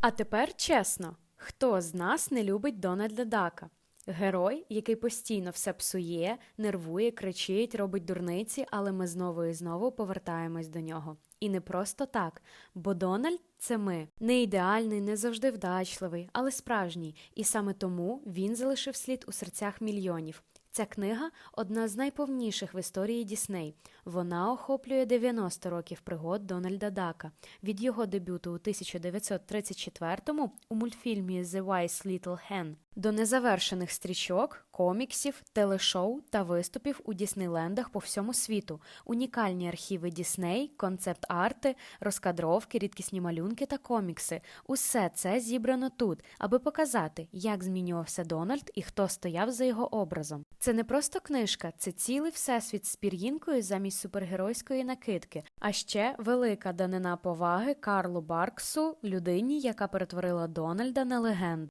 А тепер чесно, хто з нас не любить Дональда Дака? Герой, який постійно все псує, нервує, кричить, робить дурниці, але ми знову і знову повертаємось до нього. І не просто так, бо Дональд це ми. Не ідеальний, не завжди вдачливий, але справжній. І саме тому він залишив слід у серцях мільйонів. Ця книга одна з найповніших в історії Дісней. Вона охоплює 90 років пригод Дональда Дака від його дебюту у 1934-му у мультфільмі The Wise Little Hen до незавершених стрічок, коміксів, телешоу та виступів у Діснейлендах по всьому світу, унікальні архіви Дісней, концепт-арти, розкадровки, рідкісні малюнки та комікси. Усе це зібрано тут, аби показати, як змінювався Дональд і хто стояв за його образом. Це не просто книжка, це цілий всесвіт з пір'їнкою замість супергеройської накидки, а ще велика данина поваги Карлу Барксу, людині, яка перетворила Дональда на легенду.